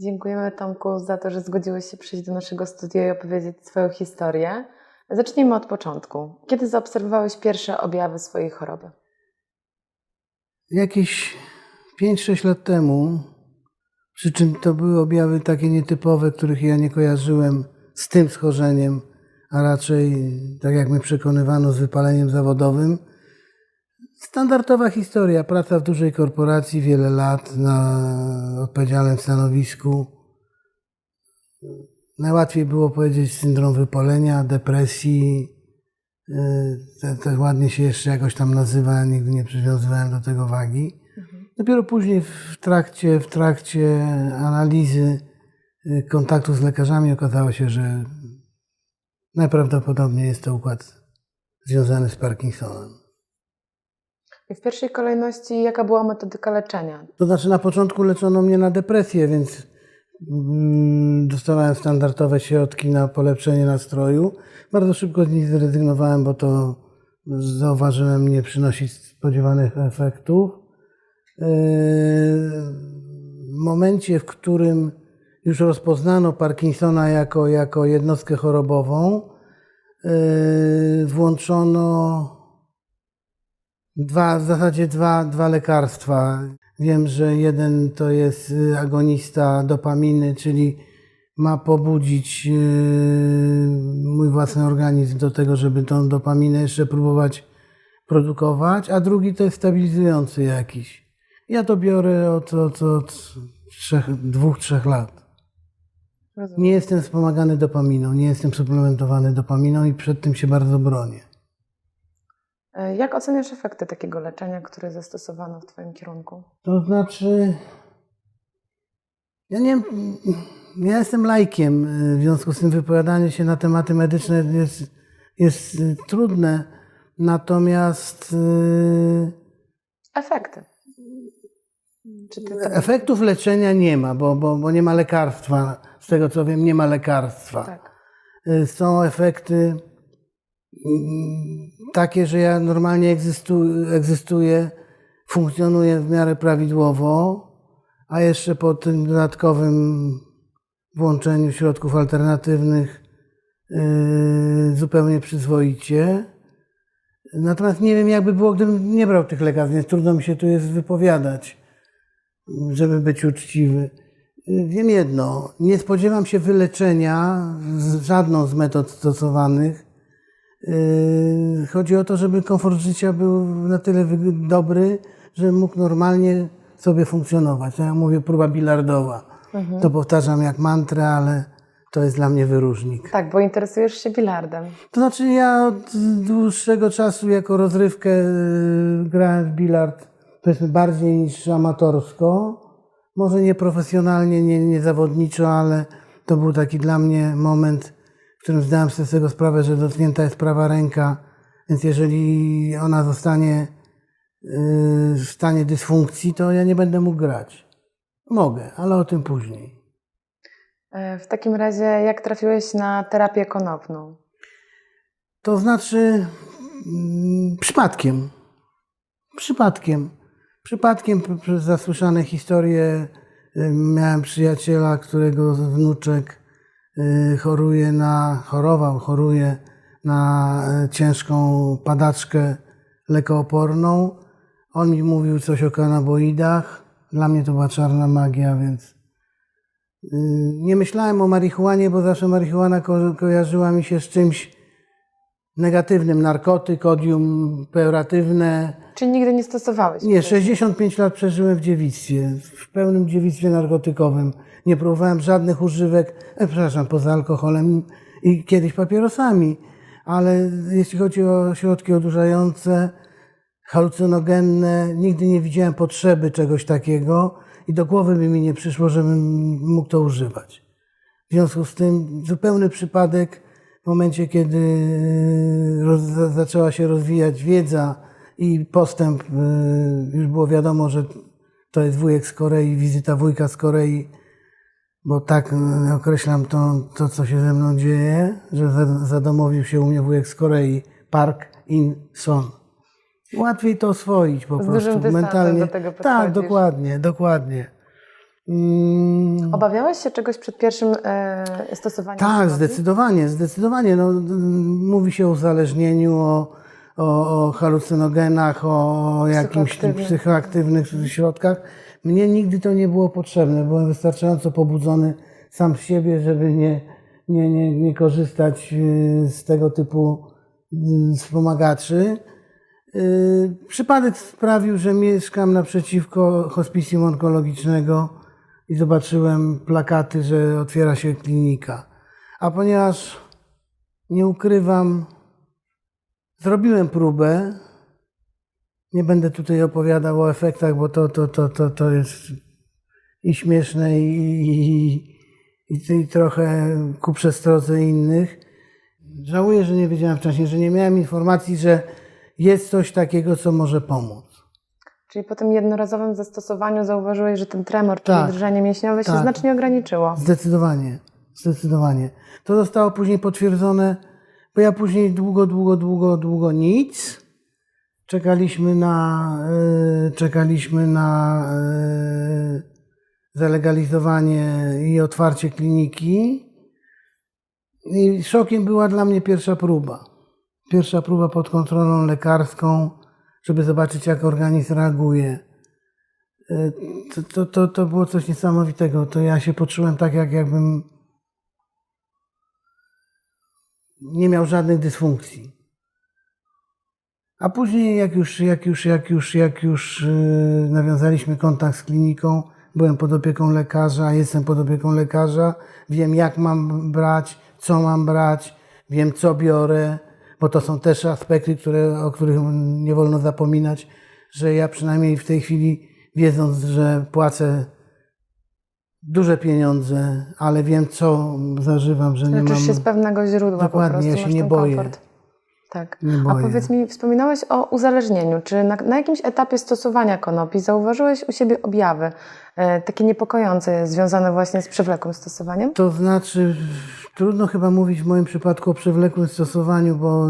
Dziękujemy Tomku za to, że zgodziłeś się przyjść do naszego studia i opowiedzieć swoją historię. Zacznijmy od początku. Kiedy zaobserwowałeś pierwsze objawy swojej choroby? Jakieś 5-6 lat temu, przy czym to były objawy takie nietypowe, których ja nie kojarzyłem z tym schorzeniem, a raczej, tak jak mnie przekonywano, z wypaleniem zawodowym. Standardowa historia, praca w dużej korporacji, wiele lat na odpowiedzialnym stanowisku. Najłatwiej było powiedzieć syndrom wypalenia, depresji. To, to ładnie się jeszcze jakoś tam nazywa, nigdy nie przywiązywałem do tego wagi. Dopiero później w trakcie, w trakcie analizy y, kontaktu z lekarzami okazało się, że najprawdopodobniej jest to układ związany z Parkinsonem. I w pierwszej kolejności, jaka była metodyka leczenia? To znaczy na początku leczono mnie na depresję, więc mm, dostawałem standardowe środki na polepszenie nastroju. Bardzo szybko z nich zrezygnowałem, bo to zauważyłem nie przynosi spodziewanych efektów. Yy, W momencie, w którym już rozpoznano Parkinsona jako, jako jednostkę chorobową, yy, włączono Dwa, w zasadzie dwa, dwa lekarstwa. Wiem, że jeden to jest y, agonista dopaminy, czyli ma pobudzić yy, mój własny organizm do tego, żeby tą dopaminę jeszcze próbować produkować, a drugi to jest stabilizujący jakiś. Ja to biorę od, od, od trzech, dwóch, trzech lat. Rozumiem. Nie jestem wspomagany dopaminą, nie jestem suplementowany dopaminą i przed tym się bardzo bronię. E, Jak oceniasz efekty takiego leczenia, które zastosowano w Twoim kierunku? To znaczy, ja nie wiem, ja jestem lajkiem, y, w związku z tym wypowiadanie się na tematy medyczne jest, jest trudne, natomiast y, Efekty. Efektów leczenia nie ma, bo, bo, bo nie ma lekarstwa. Z tego co wiem, nie ma lekarstwa. tak. Są efekty takie, że ja normalnie egzystu, egzystuję, funkcjonuję w miarę prawidłowo, a jeszcze po tym dodatkowym włączeniu środków alternatywnych yy, zupełnie przyzwoicie. Natomiast nie wiem, jakby było, gdybym nie brał tych lekarstw, więc trudno mi się tu jest wypowiadać, żeby być uczciwy. Wiem jedno, nie spodziewam się wyleczenia z żadną z metod stosowanych. Yy, Chodzi o to, żeby komfort życia był na tyle dobry, że mógł normalnie sobie funkcjonować. Ja mówię próba bilardowa. To powtarzam jak mantrę, ale to jest dla mnie wyróżnik. tak, bo interesujesz się bilardem. To znaczy ja od dłuższego czasu jako rozrywkę yy, grałem w bilard powiedzmy bardziej niż amatorsko. Może nie profesjonalnie, nie, nie zawodniczo, ale to był taki dla mnie moment, w którym zdałem sobie z tego sprawę, że dotknięta jest prawa ręka, więc jeżeli ona zostanie yy, w stanie dysfunkcji, to ja nie będę mógł grać. Mogę, ale o tym później. E, W takim razie, jak trafiłeś na terapię konopną? To znaczy mm, przypadkiem. Przypadkiem. Przypadkiem przez zasłyszane historie y, miałem przyjaciela, którego wnuczek choruje na, chorował, choruje na y, ciężką padaczkę lekooporną. On mi mówił coś o kanaboidach. Dla mnie to była czarna magia, więc y, nie myślałem o marihuanie, bo zawsze marihuana ko- kojarzyła mi się z czymś negatywnym. Narkotyk, odium pejoratywne. Czyli nigdy nie stosowałeś? Nie, wcześniej? 65 lat przeżyłem w dziewictwie, w pełnym dziewictwie narkotykowym. Nie próbowałem żadnych używek, e, przepraszam, poza alkoholem i kiedyś papierosami. Ale jeśli chodzi o środki odurzające, halucynogenne, nigdy nie widziałem potrzeby czegoś takiego i do głowy by mi nie przyszło, żebym mógł to używać. W związku z tym zupełny przypadek w momencie, kiedy roz, zaczęła się rozwijać wiedza i postęp, y, już było wiadomo, że to jest wujek z Korei, wizyta wujka z Korei, bo tak y, określam to, to co się ze mną dzieje, że za- zadomowił się u mnie wujek z Korei, Park In Son. Łatwiej to oswoić po Z prostu mentalnie. do tego tak, dokładnie, dokładnie. Mm, Obawiałeś się czegoś przed pierwszym e, stosowaniem? Tak, zdecydowanie, zdecydowanie. No, mówi się o uzależnieniu, o, o, o halucynogenach, o jakimś Psychoaktywnych. psychoaktywnych środkach. Mnie nigdy to nie było potrzebne. Byłem wystarczająco pobudzony sam z siebie, żeby nie, nie, nie, nie korzystać y, z tego typu y, wspomagaczy. Y, Przypadek sprawił, że mieszkam naprzeciwko hospicjum onkologicznego i zobaczyłem plakaty, że otwiera się klinika. A ponieważ nie ukrywam, zrobiłem próbę. Nie będę tutaj opowiadał o efektach, bo to, to, to, to, to jest i śmieszne, i, i, i, i trochę ku przestrodze innych. Żałuję, że nie wiedziałem wcześniej, że nie miałem informacji, że jest coś takiego, co może pomóc. Czyli po tym jednorazowym zastosowaniu zauważyłeś, że ten tremor, czyli Tak. drżenie mięśniowe się Tak. znacznie ograniczyło. Zdecydowanie, zdecydowanie. To zostało później potwierdzone, bo ja później długo, długo, długo, długo nic. Czekaliśmy na, e, czekaliśmy na e, zalegalizowanie i otwarcie kliniki. I szokiem była dla mnie pierwsza próba. Pierwsza próba pod kontrolą lekarską, żeby zobaczyć, jak organizm reaguje. E, To, to, to, to było coś niesamowitego. To ja się poczułem tak, jak jakbym nie miał żadnych dysfunkcji. A później, jak już, jak już, jak już, jak już yy, nawiązaliśmy kontakt z kliniką, byłem pod opieką lekarza, jestem pod opieką lekarza, wiem jak mam brać, co mam brać, wiem co biorę, bo to są też aspekty, które, o których nie wolno zapominać, że ja przynajmniej w tej chwili, wiedząc, że płacę duże pieniądze, ale wiem co zażywam, że nie Leczysz mam... się z pewnego źródła Dokładnie, po prostu, ja się nie boję. komfort. Tak. Nie A boję. powiedz mi, wspominałeś o uzależnieniu. Czy na, na jakimś etapie stosowania konopi zauważyłeś u siebie objawy e, takie niepokojące, związane właśnie z przewlekłym stosowaniem? To znaczy, trudno chyba mówić w moim przypadku o przewlekłym stosowaniu, bo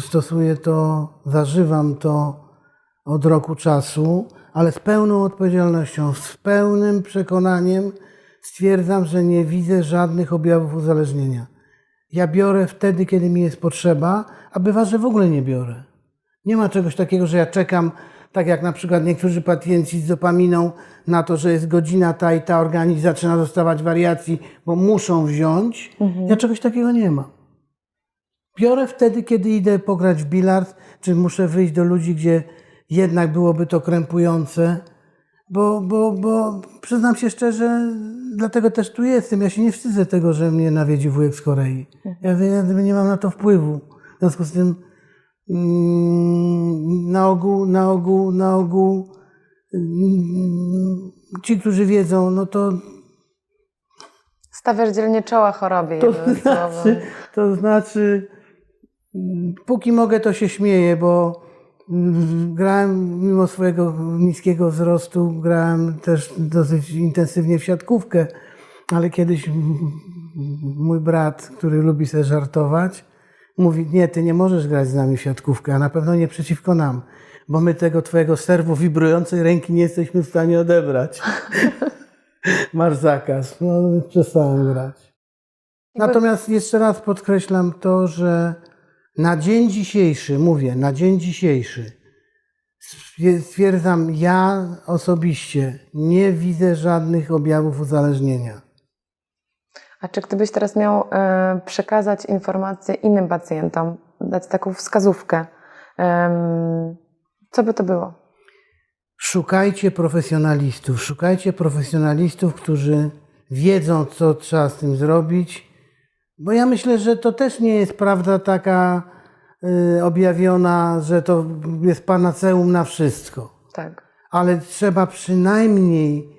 stosuję to, zażywam to od roku czasu, ale z pełną odpowiedzialnością, z pełnym przekonaniem stwierdzam, że nie widzę żadnych objawów uzależnienia. Ja biorę wtedy, kiedy mi jest potrzeba, a bywa, że w ogóle nie biorę. Nie ma czegoś takiego, że ja czekam, tak jak na przykład niektórzy pacjenci z dopaminą, na to, że jest godzina ta i ta, organizm zaczyna dostawać wariacji, bo muszą wziąć. Ja czegoś takiego nie mam. Biorę wtedy, kiedy idę pograć w bilard, czy muszę wyjść do ludzi, gdzie jednak byłoby to krępujące, bo, bo, bo przyznam się szczerze, dlatego też tu jestem. Ja się nie wstydzę tego, że mnie nawiedzi wujek z Korei. Ja, nie mam na to wpływu. W związku z tym na ogół, na ogół, na ogół. Mm, ci, którzy wiedzą, no to Stawiasz dzielnie czoła chorobie, to znaczy, to znaczy, mm, póki mogę, to się śmieję, bo mm, grałem mimo swojego niskiego wzrostu, grałem też dosyć intensywnie w siatkówkę, ale kiedyś mm, mój brat, który lubi sobie żartować, mówi, nie, ty nie możesz grać z nami w siatkówkę, a na pewno nie przeciwko nam, bo my tego twojego serwu wibrującej ręki nie jesteśmy w stanie odebrać. Masz zakaz. No, przestałem grać. Natomiast jeszcze raz podkreślam to, że na dzień dzisiejszy, mówię, na dzień dzisiejszy, stwier- stwierdzam, ja osobiście nie widzę żadnych objawów uzależnienia. A czy gdybyś teraz miał e, przekazać informację innym pacjentom, dać taką wskazówkę, co by to było? Szukajcie profesjonalistów, szukajcie profesjonalistów, którzy wiedzą, co trzeba z tym zrobić, bo ja myślę, że to też nie jest prawda taka y, objawiona, że to jest panaceum na wszystko. Tak. ale trzeba przynajmniej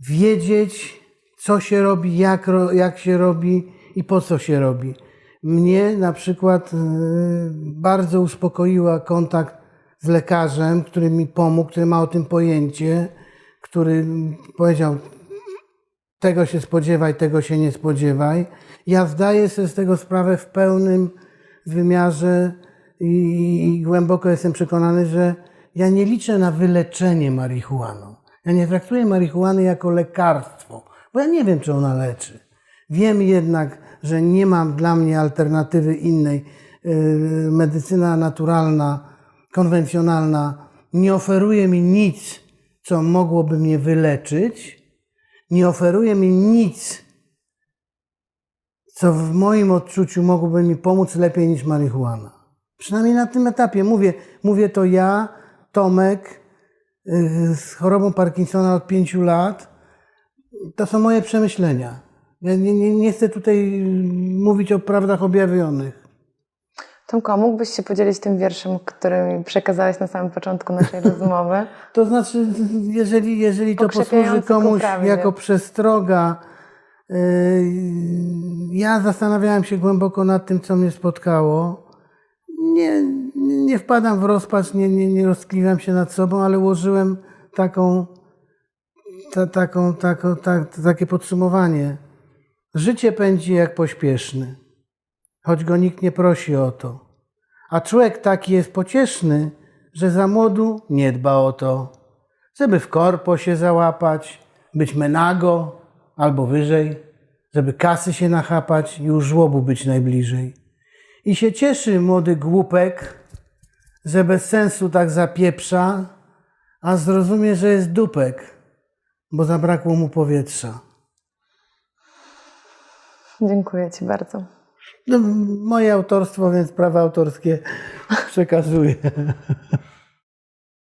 wiedzieć, co się robi, jak, jak się robi i po co się robi. Mnie na przykład y, bardzo uspokoiła kontakt z lekarzem, który mi pomógł, który ma o tym pojęcie, który powiedział, tego się spodziewaj, tego się nie spodziewaj. Ja zdaję sobie z tego sprawę w pełnym wymiarze i głęboko jestem przekonany, że ja nie liczę na wyleczenie marihuaną. Ja nie traktuję marihuany jako lekarstwo, bo ja nie wiem, czy ona leczy. Wiem jednak, że nie mam dla mnie alternatywy innej. Yy, Medycyna naturalna, konwencjonalna nie oferuje mi nic, co mogłoby mnie wyleczyć. Nie oferuje mi nic, co w moim odczuciu mogłoby mi pomóc lepiej niż marihuana. Przynajmniej na tym etapie. Mówię, mówię to ja, Tomek, yy, z chorobą Parkinsona od pięciu lat. To są moje przemyślenia. Ja nie, nie, nie chcę tutaj mówić o prawdach objawionych. Tomko, a mógłbyś się podzielić tym wierszem, który mi przekazałeś na samym początku naszej rozmowy? To znaczy, jeżeli, jeżeli to posłuży komuś jako przestroga, yy, ja zastanawiałem się głęboko nad tym, co mnie spotkało. Nie, nie nie wpadam w rozpacz, nie, nie, nie rozkliwiam się nad sobą, ale ułożyłem taką, ta, taką, taką, ta, takie podsumowanie. Życie pędzi jak pośpieszny, choć go nikt nie prosi o to. A człowiek taki jest pocieszny, że za młodu nie dba o to, żeby w korpo się załapać, być menago albo wyżej, żeby kasy się nachapać i u żłobu być najbliżej. I się cieszy młody głupek, że bez sensu tak zapieprza, a zrozumie, że jest dupek, bo zabrakło mu powietrza. Dziękuję Ci bardzo. No, moje autorstwo, więc prawa autorskie przekazuję.